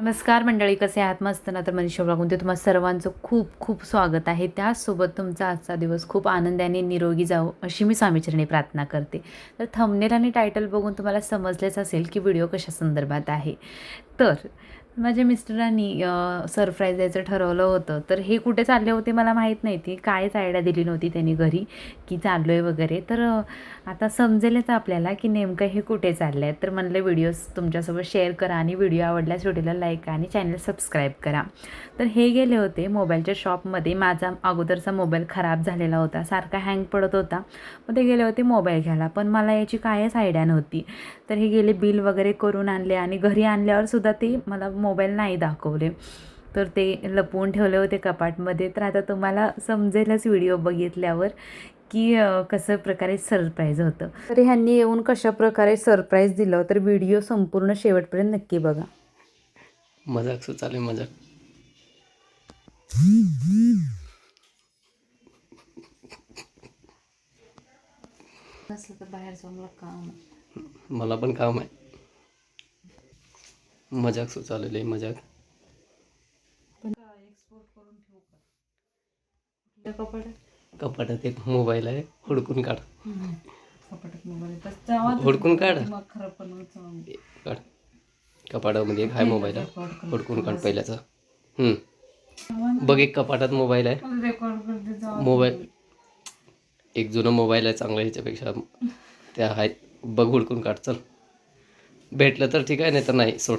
नमस्कार मंडळी कसे आहात? मस्त ना तर मनीषा ब्लॉगमध्ये तुम्हाला सर्वांचं खूप खूप स्वागत आहे. त्याचसोबत तुमचा आजचा दिवस खूप आनंदाने निरोगी जाऊ अशी मी स्वामीचरणी प्रार्थना करते. तर थंबनेल आणि टायटल बघून तुम्हाला समजलेच असेल की व्हिडिओ कशा संदर्भात आहे. तर माझ्या मिस्टरांनी सरप्राईज द्यायचं ठरवलं होतं. तर हे कुठे चालले होते मला माहीत नाही. ती कायच आयडिया दिली नव्हती त्यांनी घरी की चाललो आहे वगैरे. तर आता समजेलच आपल्याला की नेमकं हे कुठे चाललं आहे तर म्हणलं व्हिडिओज तुमच्यासोबत शेअर करा आणि व्हिडिओ आवडल्यास व्हिडिओला लाईक आणि चॅनल सबस्क्राईब करा. तर हे गेले होते मोबाईलच्या शॉपमध्ये. माझा अगोदरचा मोबाईल खराब झालेला होता. सारखा हँग पडत होता. मग ते गेले होते मोबाईल घ्यायला. पण मला याची कायच आयडिया नव्हती. तर हे गेले बिल वगैरे करून आणले आणि घरी आणल्यावर सुद्धा ते मला मोबाईल नाही दाखवले. तर ते लपवून ठेवले होते कपाटमध्ये. तर आता तुम्हाला समजेलच व्हिडिओ बघितल्यावर की कसं प्रकारे सरप्राईज होतं. तर ह्यांनी येऊन कशा प्रकारे सरप्राईज दिलं तर व्हिडिओ संपूर्ण शेवटपर्यंत नक्की बघा. मजाक सु चालेल मजाक. नसलं तर बाहेर जाऊन काम मला पण काम आहे. मजाक सु चालेल आहे मजाक. कपाटात एक मोबाईल आहे हुडकून काढ. हुडकून काढ. काढ. कपाटामध्ये एक हाय मोबाईल आहे. हुडकून काढ पहिल्याचा. हम्म. बघ एक कपाटात मोबाईल आहे. मोबाईल एक जुनं मोबाईल आहे चांगला ह्याच्यापेक्षा. त्या आहेत बघ हुडकून काढ चल. भेटलं तर ठीक आहे नाही तर नाही सोड.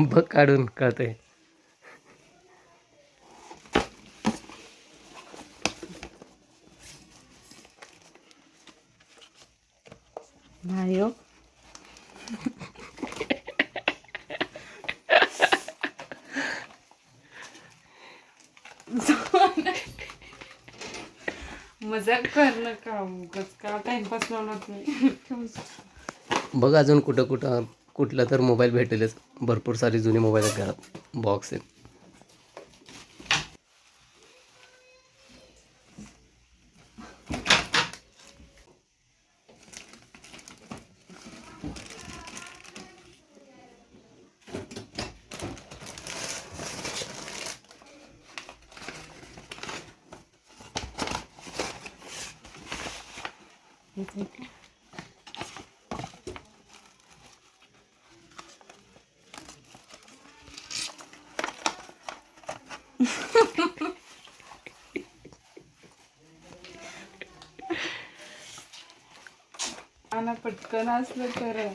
बघ काढून कळतंय. नाही हो. मजाक करणं का उगाच. का टाइमपास लावला तुम्ही? बघ अजून कुठं कुठं कुठला तर मोबाईल भेटेलच. भरपूर सारे जुने मोबाईल आहेत घरात. बॉक्स आहेत. आणि पटकन असलं तर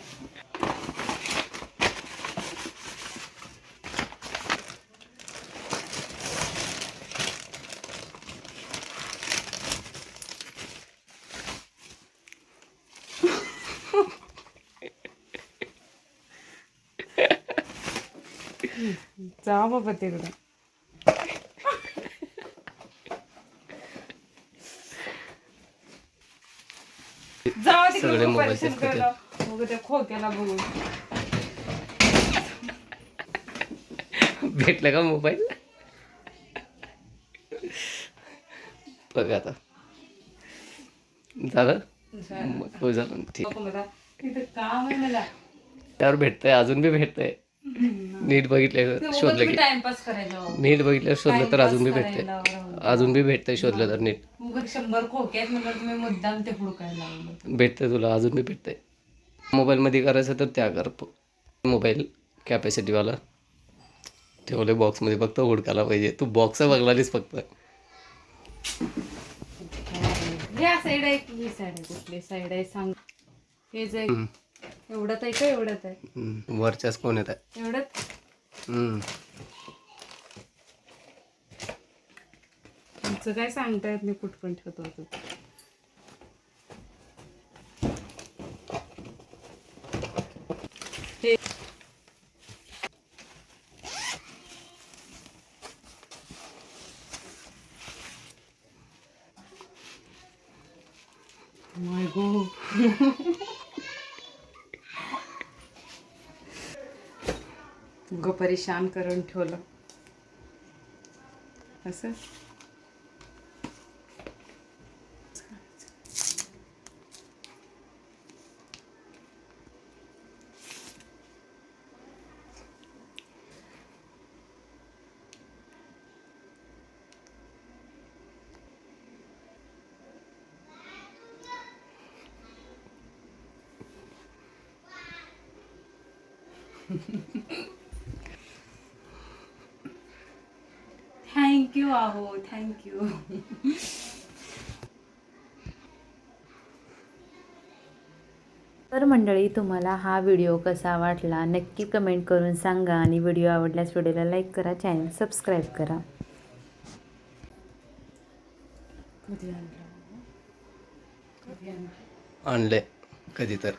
जा बाबा तिकडं जावा तिकडे खोक्याला बघून भेटलं का मोबाईल? बघ आता. झालं? हो झालं. ठीक. त्यावर भेटतंय अजून बी भेटतंय. नीट बघितलं शोधलं की. टाइमपास करायला नीट बघितलं शोधलं तर अजून बी भेटतंय अजून बी भेटतंय शोधलं तर नीट. शंभर खोके आहेत म्हणलं तुम्ही मुद्दाम ते हुडकायला लावलं भेटतंय तुला अजून बी भेटतंय. मोबाईलमध्ये करायचं तर त्या कर मोबाईल कॅपॅसिटीवाला ठेवले बॉक्समध्ये फक्त हुडकायला पाहिजे. तू बॉक्स बघलालीस फक्त. या साईड आहे की ही साईड आहे कुठली? साईड आहे सांग. हेच आहे हम्म. एवढ्यात आहे का एवढ्यात आहे हम्म. वरच्याच कोण येत आहे एवढ्यात हम्म. पुढचं काय सांगता येत नाही कुठपण ठेवतो आता. हे माय गो ग परेशान करून ठेवलं. असं? थँक्यू आहो थँक्यू तर मंडळी तुम्हाला हा व्हिडिओ कसा वाटला नक्की कमेंट करून सांगा आणि व्हिडिओ आवडल्यास व्हिडिओला लाईक करा चॅनल सबस्क्राईब करा. आणले कधी तर